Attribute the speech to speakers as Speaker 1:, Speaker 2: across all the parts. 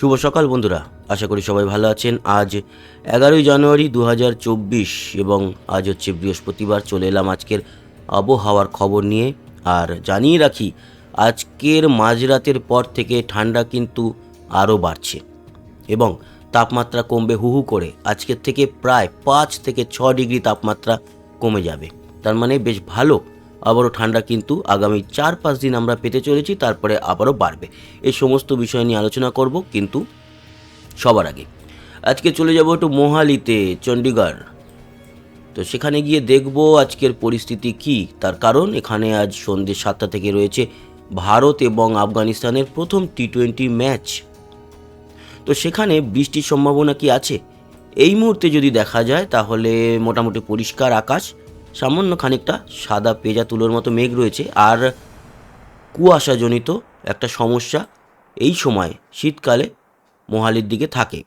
Speaker 1: শুভ সকাল বন্ধুরা। আশা করি সবাই ভালো আছেন। আজ এগারোই জানুয়ারি দু হাজার চব্বিশ এবং আজ হচ্ছে বৃহস্পতিবার। চলে এলাম আজকের আবহাওয়ার খবর নিয়ে। আর জানিয়ে রাখি, আজকের মাঝরাতের পর থেকে ঠান্ডা কিন্তু আরও বাড়ছে এবং তাপমাত্রা কমবে হু হু করে। আজকের থেকে প্রায় পাঁচ থেকে ছ ডিগ্রি তাপমাত্রা কমে যাবে। তার মানে বেশ ভালো আবারও ঠান্ডা কিন্তু আগামী চার পাঁচ দিন আমরা পেতে চলেছি, তারপরে আবারও বাড়বে। এই সমস্ত বিষয় নিয়ে আলোচনা করব কিন্তু সবার আগে। আজকে চলে যাব একটু মোহালিতে চণ্ডীগড় তো সেখানে গিয়ে দেখব আজকের পরিস্থিতি কি, তার কারণ এখানে আজ সন্ধ্যে সাতটা থেকে রয়েছে ভারত এবং আফগানিস্তানের প্রথম টি টোয়েন্টি ম্যাচ। তো সেখানে বৃষ্টির সম্ভাবনা কি আছে? এই মুহূর্তে যদি দেখা যায় তাহলে মোটামুটি পরিষ্কার আকাশ। সামান্য খানিকটা সাদা পেজা তুলোর মতো মেঘ রয়েছে আর কুয়াশাজনিত একটা সমস্যা এই সময় শীতকালে মোহালির দিকে থাকে।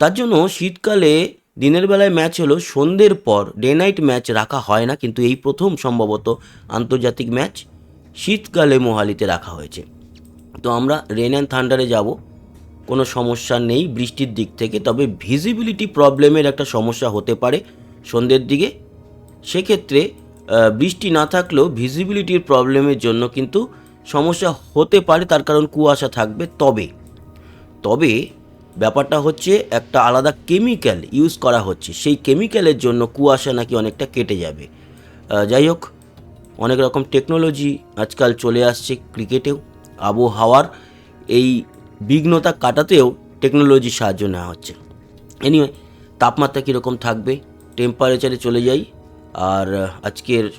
Speaker 1: তার জন্য শীতকালে দিনের বেলায় ম্যাচ হলো, সন্ধ্যের পর ডে নাইট ম্যাচ রাখা হয় না, কিন্তু এই প্রথম সম্ভবত আন্তর্জাতিক ম্যাচ শীতকালে মোহালিতে রাখা হয়েছে। তো আমরা রেন অ্যান্ড থান্ডারে যাব, কোনো সমস্যা নেই বৃষ্টির দিক থেকে, তবে ভিজিবিলিটি প্রবলেমের একটা সমস্যা হতে পারে সন্ধ্যের দিকে। সেক্ষেত্রে বৃষ্টি না থাকলেও ভিজিবিলিটির প্রবলেমের জন্য কিন্তু সমস্যা হতে পারে, তার কারণ কুয়াশা থাকবে তবে। তবে ব্যাপারটা হচ্ছে একটা আলাদা কেমিক্যাল ইউজ করা হচ্ছে। সেই কেমিক্যালের জন্য কুয়াশা নাকি অনেকটা কেটে যাবে। যাই হোক, অনেক রকম টেকনোলজি আজকাল চলে আসছে ক্রিকেটেও আবহাওয়ার এই বিঘ্নতা কাটাতেও টেকনোলজির সাহায্য নেওয়া হচ্ছে। এনিওয়ে তাপমাত্রা কীরকম থাকবে টেম্পারেচারে চলে যাই। আর আজকের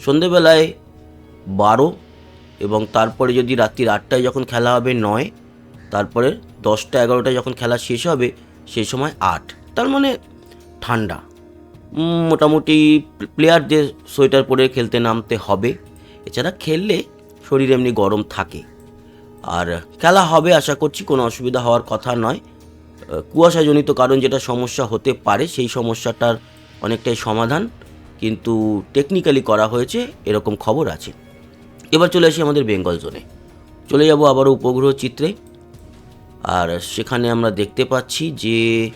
Speaker 1: সন্ধেবেলায় বারো এবং তারপরে যদি রাত্রির আটটায় যখন খেলা হবে নয়, তারপরে দশটা এগারোটায় যখন খেলা শেষ হবে, সেই সময় আট। তার মানে ঠান্ডা। মোটামুটি প্লেয়ারদের সোয়েটার পরে খেলতে নামতে হবে। এছাড়া খেললে শরীর এমনি গরম থাকে। আর খেলা হবে আশা করছি, কোনো অসুবিধা হওয়ার কথা নয়। কুয়াশাজনিত কারণ যেটা সমস্যা হতে পারে, সেই সমস্যাটার অনেকটাই সমাধান। কিন্তু টেকনিক্যালি করা হয়েছে, এরকম খবর আছে। এবার চলে আসি আমাদের বেঙ্গল জোনে চলে যাব আবারও উপগ্রহ চিত্রে। আর সেখানে আমরা দেখতে পাচ্ছি যে,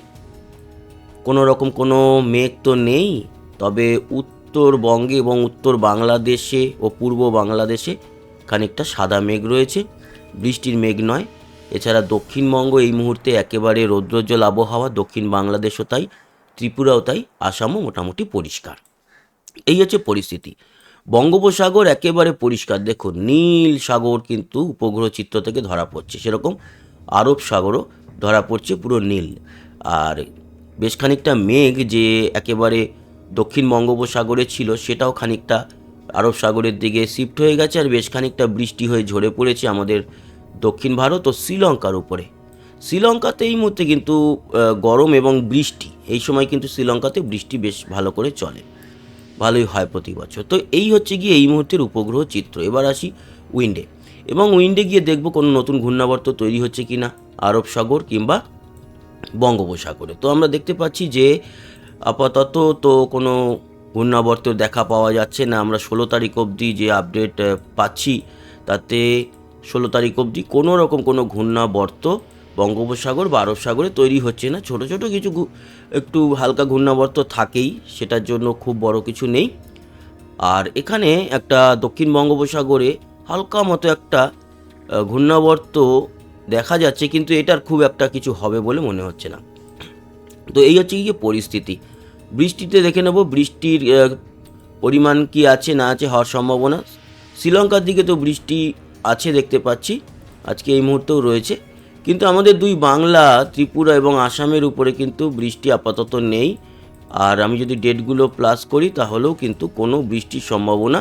Speaker 1: কোনো রকম কোনো মেঘ তো নেই, তবে উত্তরবঙ্গে এবং উত্তর বাংলাদেশে ও পূর্ব বাংলাদেশে খানিকটা সাদা মেঘ রয়েছে। বৃষ্টির মেঘ নয়। এছাড়া দক্ষিণবঙ্গ এই মুহূর্তে একেবারে রৌদ্রোজ্জ্বল আবহাওয়া, দক্ষিণ বাংলাদেশও তাই, ত্রিপুরাও তাই, আসামও মোটামুটি পরিষ্কার। এই হচ্ছে পরিস্থিতি। বঙ্গোপসাগর একেবারে পরিষ্কার। দেখুন, নীল সাগর কিন্তু উপগ্রহ চিত্র থেকে ধরা পড়ছে। সেরকম আরব সাগরও ধরা পড়ছে পুরো নীল। আর বেশ খানিকটা মেঘ যে একেবারে দক্ষিণ বঙ্গোপসাগরে ছিল, সেটাও খানিকটা আরব সাগরের দিকে শিফট হয়ে গেছে আর বেশ খানিকটা বৃষ্টি হয়ে ঝরে পড়েছে আমাদের দক্ষিণ ভারত ও শ্রীলঙ্কার উপরে। শ্রীলঙ্কাতে এই মুহূর্তে কিন্তু গরম এবং বৃষ্টি। এই সময় কিন্তু শ্রীলঙ্কাতে বৃষ্টি বেশ ভালো করে চলে। ভালোই হয় প্রতি বছর। তো এই হচ্ছে গিয়ে এই মুহূর্তের উপগ্রহ চিত্র। এবার আসি উইন্ডে। এবং উইন্ডে গিয়ে দেখব কোনো নতুন ঘূর্ণাবর্ত তৈরি হচ্ছে কি না আরব সাগর কিংবা বঙ্গোপসাগরে। তো আমরা দেখতে পাচ্ছি যে আপাতত তো কোনো ঘূর্ণাবর্ত দেখা পাওয়া যাচ্ছে না। আমরা ষোলো তারিখ অবধি যে আপডেট পাচ্ছি, তাতে ষোলো তারিখ অবধি কোনো রকম কোনো ঘূর্ণাবর্ত বঙ্গোপসাগর বা আরব সাগরে তৈরি হচ্ছে না। ছোট ছোট কিছু একটু হালকা ঘূর্ণাবর্ত থাকেই, সেটার জন্য খুব বড় কিছু নেই। আর এখানে একটা দক্ষিণ বঙ্গোপসাগরে হালকা মতো একটা ঘূর্ণাবর্ত দেখা যাচ্ছে, কিন্তু এটার খুব একটা কিছু হবে বলে মনে হচ্ছে না। তো এই হচ্ছে গিয়ে পরিস্থিতি। বৃষ্টিতে দেখে নেব, বৃষ্টির পরিমাণ কি আছে, না আছে হওয়ার সম্ভাবনা। শ্রীলঙ্কার দিকে তো বৃষ্টি আছে দেখতে পাচ্ছি। আজকে এই মুহূর্তেও রয়েছে। কিন্তু আমাদের দুই বাংলা, ত্রিপুরা এবং আসামের উপরে কিন্তু বৃষ্টি আপাতত নেই। আর আমি যদি ডেটগুলো প্লাস করি, তাহলেও কিন্তু কোনো বৃষ্টির সম্ভাবনা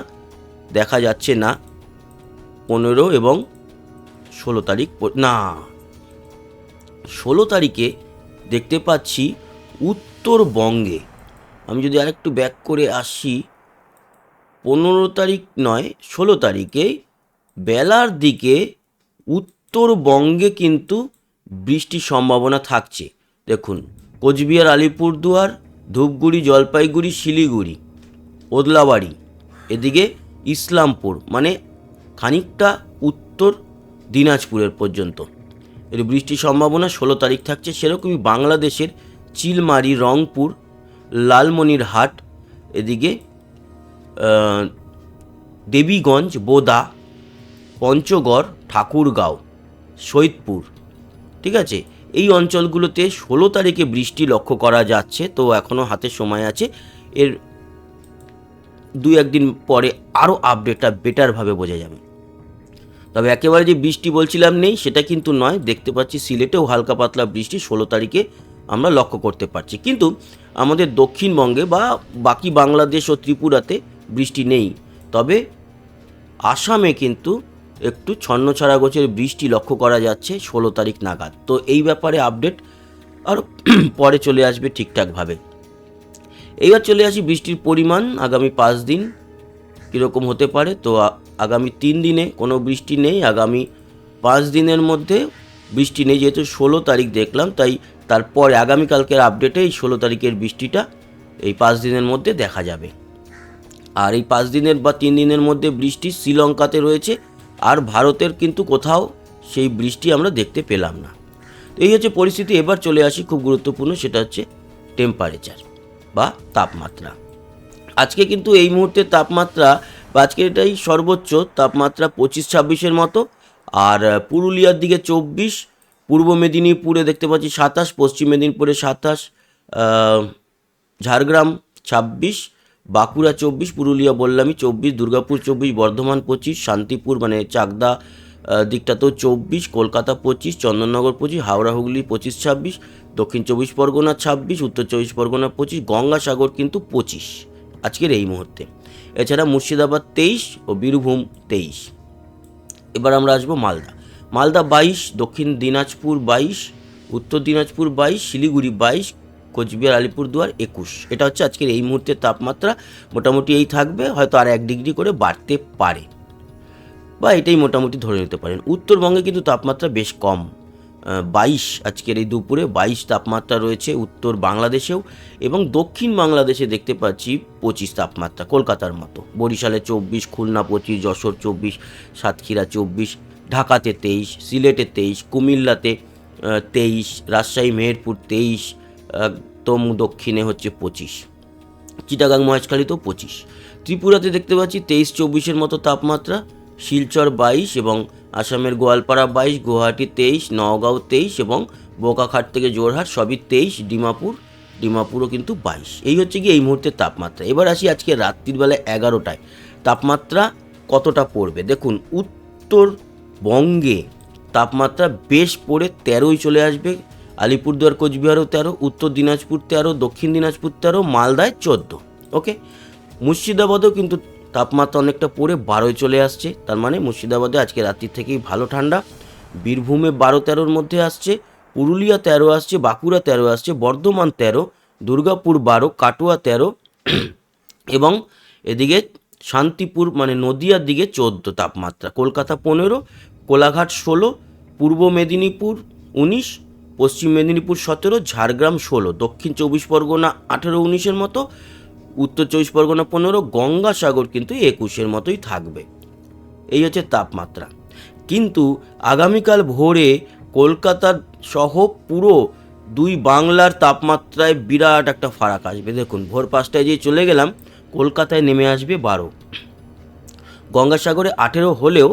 Speaker 1: দেখা যাচ্ছে না। পনেরো এবং ষোলো তারিখ না, ষোলো তারিখে দেখতে পাচ্ছি উত্তরবঙ্গে, আমি যদি আরেকটু ব্যাক করে আসি, পনেরো তারিখ নয়, ষোলো তারিখে বেলার দিকে উত্তরবঙ্গে কিন্তু বৃষ্টির সম্ভাবনা থাকছে। দেখুন, কোচবিহার, আলিপুরদুয়ার, ধূপগুড়ি, জলপাইগুড়ি, শিলিগুড়ি, ওদলাবাড়ি, এদিকে ইসলামপুর মানে খানিকটা উত্তর দিনাজপুরের পর্যন্ত। এর বৃষ্টির সম্ভাবনা ষোলো তারিখ থাকছে। সেরকমই বাংলাদেশের চিলমারি, রংপুর, লালমনিরহাট, এদিকে দেবীগঞ্জ, বোদা, পঞ্চগড়, ঠাকুরগাঁও। সৈয়দপুর। ঠিক আছে? এই অঞ্চলগুলোতে ষোলো তারিখে বৃষ্টি লক্ষ্য করা যাচ্ছে, তো এখনও হাতে সময় আছে। এর দু একদিন পরে আরও আপডেটটা বেটারভাবে বোঝা যাবে। তবে একেবারে যে বৃষ্টি বলছিলাম নেই, সেটা কিন্তু নয়। দেখতে পাচ্ছি সিলেটেও হালকা পাতলা বৃষ্টি ষোলো তারিখে আমরা লক্ষ্য করতে পারছি। কিন্তু আমাদের দক্ষিণবঙ্গে বা বাকি বাংলাদেশ ও ত্রিপুরাতে বৃষ্টি নেই। তবে আসামে কিন্তু একটু ছন্নছাড়া গোছের বৃষ্টি লক্ষ্য করা যাচ্ছে ষোলো তারিখ নাগাদ। তো এই ব্যাপারে আপডেট আর পরে চলে আসবে ঠিকঠাকভাবে। এইবার চলে আসি বৃষ্টির পরিমাণ আগামী পাঁচ দিন কীরকম হতে পারে। তো আগামী তিন দিনে কোনো বৃষ্টি নেই, আগামী পাঁচ দিনের মধ্যে বৃষ্টি নেই। যেহেতু ষোলো তারিখ দেখলাম, তাই তারপরে আগামীকালকের আপডেটে এই ষোলো তারিখের বৃষ্টিটা এই পাঁচ দিনের মধ্যে দেখা যাবে। আর এই পাঁচ দিনের বা তিন দিনের মধ্যে বৃষ্টি শ্রীলঙ্কাতে রয়েছে আর ভারতের কিন্তু কোথাও সেই বৃষ্টি আমরা দেখতে পেলাম না। এই হচ্ছে পরিস্থিতি। এবার চলে আসি খুব গুরুত্বপূর্ণ, সেটা হচ্ছে টেম্পারেচার বা তাপমাত্রা। আজকে কিন্তু এই মুহূর্তে তাপমাত্রা আজকে এটাই সর্বোচ্চ তাপমাত্রা পঁচিশ ছাব্বিশের মতো। আর পুরুলিয়ার দিকে চব্বিশ, পূর্ব মেদিনীপুরে দেখতে পাচ্ছি সাতাশ, পশ্চিম মেদিনীপুরে সাতাশ ঝাড়গ্রাম ছাব্বিশ বাঁকুড়া চব্বিশ পুরুলিয়া বললামই চব্বিশ দুর্গাপুর চব্বিশ বর্ধমান পঁচিশ শান্তিপুর মানে চাকদা আহ, দিকটাতেও চব্বিশ কলকাতা পঁচিশ চন্দননগর পঁচিশ হাওড়া হুগলি পঁচিশ ছাব্বিশ দক্ষিণ চব্বিশ পরগনা ছাব্বিশ উত্তর চব্বিশ পরগনা পঁচিশ গঙ্গাসাগর কিন্তু পঁচিশ আজকের এই মুহূর্তে। এছাড়া মুর্শিদাবাদ তেইশ ও বীরভূম তেইশ। এবার আমরা আসব মালদা। মালদা বাইশ দক্ষিণ দিনাজপুর বাইশ উত্তর দিনাজপুর বাইশ শিলিগুড়ি বাইশ কোচবিহার, আলিপুরদুয়ার একুশ। এটা হচ্ছে আজকের এই মুহূর্তের তাপমাত্রা। মোটামুটি এই থাকবে, হয়তো আর এক ডিগ্রি করে বাড়তে পারে। বা এটাই মোটামুটি ধরে নিতে পারেন। উত্তরবঙ্গে কিন্তু তাপমাত্রা বেশ কম। বাইশ আজকের এই দুপুরে, বাইশ তাপমাত্রা রয়েছে উত্তর বাংলাদেশেও এবং দক্ষিণ বাংলাদেশে দেখতে পাচ্ছি পঁচিশ তাপমাত্রা কলকাতার মতো। বরিশালে চব্বিশ, খুলনা পঁচিশ, যশোর চব্বিশ, সাতক্ষীরা চব্বিশ, ঢাকাতে তেইশ, সিলেটে তেইশ, কুমিল্লাতে তেইশ, রাজশাহী, মেহেরপুর তেইশ একদম দক্ষিণে হচ্ছে পঁচিশ। চিটাগাং মহেশখালীতেও পঁচিশ। ত্রিপুরাতে দেখতে পাচ্ছি তেইশ চব্বিশের মতো তাপমাত্রা। শিলচর বাইশ এবং আসামের গোয়ালপাড়া বাইশ, গুয়াহাটি তেইশ, নওগাঁও তেইশ এবং বোকাখাট থেকে জোরহাট সবই তেইশ, ডিমাপুর, ডিমাপুরও কিন্তু বাইশ। এই হচ্ছে কি এই মুহূর্তের তাপমাত্রা। এবার আসি আজকে রাত্রির বেলা এগারোটায়। তাপমাত্রা কতটা পড়বে? দেখুন, উত্তরবঙ্গে তাপমাত্রা বেশ পড়ে তেরোই চলে আসবে। আলিপুরদুয়ার, কোচবিহারও তেরো, উত্তর দিনাজপুর তেরো, দক্ষিণ দিনাজপুর তেরো, মালদায় চোদ্দ। ওকে? মুর্শিদাবাদেও কিন্তু তাপমাত্রা অনেকটা পড়ে বারোয় চলে আসছে। তার মানে মুর্শিদাবাদে আজকে রাত্রির থেকেই ভালো ঠান্ডা। বীরভূমে বারো তেরোর মধ্যে আসছে, পুরুলিয়া তেরো আসছে, বাঁকুড়া তেরো আসছে, বর্ধমান তেরো, দুর্গাপুর বারো, কাটোয়া তেরো, এবং এদিকে শান্তিপুর মানে নদিয়ার দিকে চোদ্দ তাপমাত্রা। কলকাতা পনেরো, কোলাঘাট ষোলো, পূর্ব মেদিনীপুর উনিশ পশ্চিম মেদিনীপুর সতেরো, ঝাড়গ্রাম ষোলো, দক্ষিণ চব্বিশ পরগনা আঠেরো উনিশের মতো, উত্তর চব্বিশ পরগনা পনেরো, গঙ্গাসাগর কিন্তু একুশের মতোই থাকবে। এই হচ্ছে তাপমাত্রা। কিন্তু আগামীকাল ভোরে কলকাতার সহ পুরো দুই বাংলার তাপমাত্রায় বিরাট একটা ফারাক আসবে। দেখুন, ভোর পাঁচটায় যে চলে গেলাম, কলকাতায় নেমে আসবে বারো। গঙ্গাসাগরে আঠেরো হলেও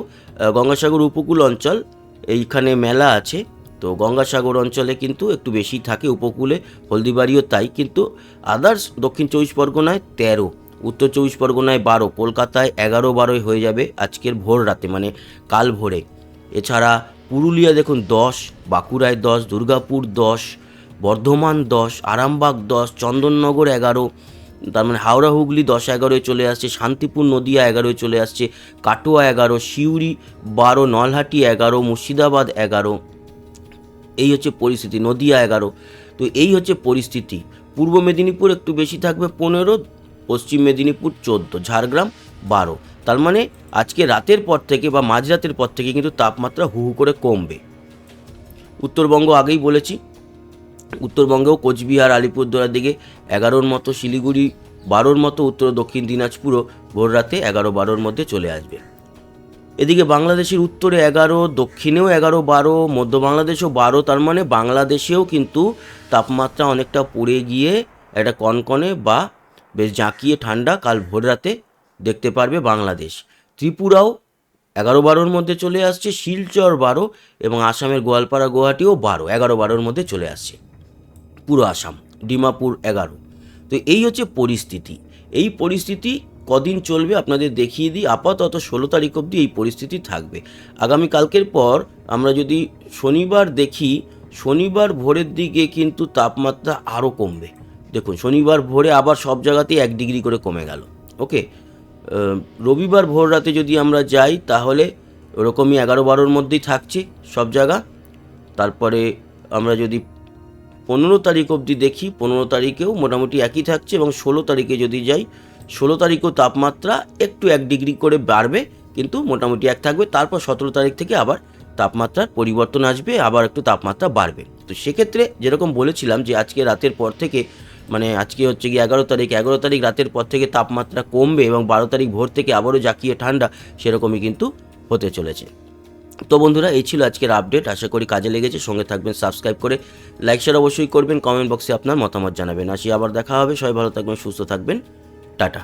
Speaker 1: গঙ্গাসাগর উপকূল অঞ্চল, এইখানে মেলা আছে। তো গঙ্গাসাগর অঞ্চলে কিন্তু একটু বেশি থাকে উপকূলে, হলদিবাড়িও তাই, কিন্তু আদার্স দক্ষিণ চব্বিশ পরগনায় তেরো, উত্তর চব্বিশ পরগনায় বারো, কলকাতায় এগারো বারোই হয়ে যাবে আজকের ভোর রাতে মানে কাল ভোরে। এছাড়া পুরুলিয়া দেখুন দশ, বাঁকুড়ায় দশ, দুর্গাপুর দশ, বর্ধমান দশ, আরামবাগ দশ, চন্দননগর এগারো, তার মানে হাওড়া, হুগলি দশ এগারোয় চলে আসছে, শান্তিপুর, নদিয়া এগারোয় চলে আসছে, কাটোয়া এগারো, সিউড়ি বারো, নলহাটি এগারো, মুর্শিদাবাদ এগারো। এই হচ্ছে পরিস্থিতি, নদিয়া এগারো। তো এই হচ্ছে পরিস্থিতি। পূর্ব মেদিনীপুর একটু বেশি থাকবে পনেরো, পশ্চিম মেদিনীপুর চোদ্দ, ঝাড়গ্রাম বারো। তার মানে আজকে রাতের পর থেকে বা মাঝরাতের পর থেকে কিন্তু তাপমাত্রা হু হু করে কমবে। উত্তরবঙ্গ আগেই বলেছি, উত্তরবঙ্গেও কোচবিহার, আলিপুরদুয়ার দিকে এগারোর মতো, শিলিগুড়ি বারোর মতো, উত্তর দক্ষিণ দিনাজপুরও ভোর রাতে এগারো বারোর মধ্যে চলে আসবে। এদিকে বাংলাদেশের উত্তরে এগারো, দক্ষিণেও এগারো, বারো, মধ্য বাংলাদেশও বারো, তার মানে বাংলাদেশেও কিন্তু তাপমাত্রা অনেকটা পড়ে গিয়ে একটা কনকনে বা বেশ জাঁকিয়ে ঠান্ডা কাল ভোর রাতে দেখতে পারবে বাংলাদেশ। ত্রিপুরাও এগারো, বারোর মধ্যে চলে আসছে, শিলচর বারো এবং আসামের গোয়ালপাড়া, গুয়াহাটিও বারো, এগারো, বারোর মধ্যে চলে আসছে। পুরো আসাম, ডিমাপুর এগারো। তো এই হচ্ছে পরিস্থিতি। এই পরিস্থিতি কদিন চলবে আপনাদের দেখিয়ে দিই, আপাতত ষোলো তারিখ অবধি এই পরিস্থিতি থাকবে। আগামী কালকের পর আমরা যদি শনিবার দেখি, শনিবার ভোরের দিকে কিন্তু তাপমাত্রা আরও কমবে। দেখুন, শনিবার ভোরে আবার সব জায়গাতেই এক ডিগ্রি করে কমে গেল। ওকে? রবিবার ভোর রাতে যদি আমরা যাই, তাহলে ওরকমই এগারো বারোর মধ্যেই থাকছে সব জায়গা। তারপরে আমরা যদি পনেরো তারিখ অবধি দেখি, পনেরো তারিখেও মোটামুটি একই থাকছে এবং ষোলো তারিখে যদি যাই ষোলো তারিখও তাপমাত্রা একটু এক ডিগ্রি করে বাড়বে, কিন্তু মোটামুটি এক থাকবে। তারপর সতেরো তারিখ থেকে আবার তাপমাত্রার পরিবর্তন আসবে, আবার একটু তাপমাত্রা বাড়বে। তো সেক্ষেত্রে যেরকম বলেছিলাম যে আজকে রাতের পর থেকে মানে আজকে হচ্ছে কি এগারো তারিখ এগারো তারিখ রাতের পর থেকে তাপমাত্রা কমবে এবং বারো তারিখ ভোর থেকে আবারও জাকিয়ে ঠান্ডা, সেরকমই কিন্তু হতে চলেছে। তো বন্ধুরা, এই ছিল আজকের আপডেট। আশা করি কাজে লেগেছে। সঙ্গে থাকবেন, সাবস্ক্রাইব করে লাইক, শেয়ার অবশ্যই করবেন। কমেন্ট বক্সে আপনার মতামত জানাবেন। আসি আবার দেখা হবে। সবাই ভালো থাকবেন, সুস্থ থাকবেন। টাটা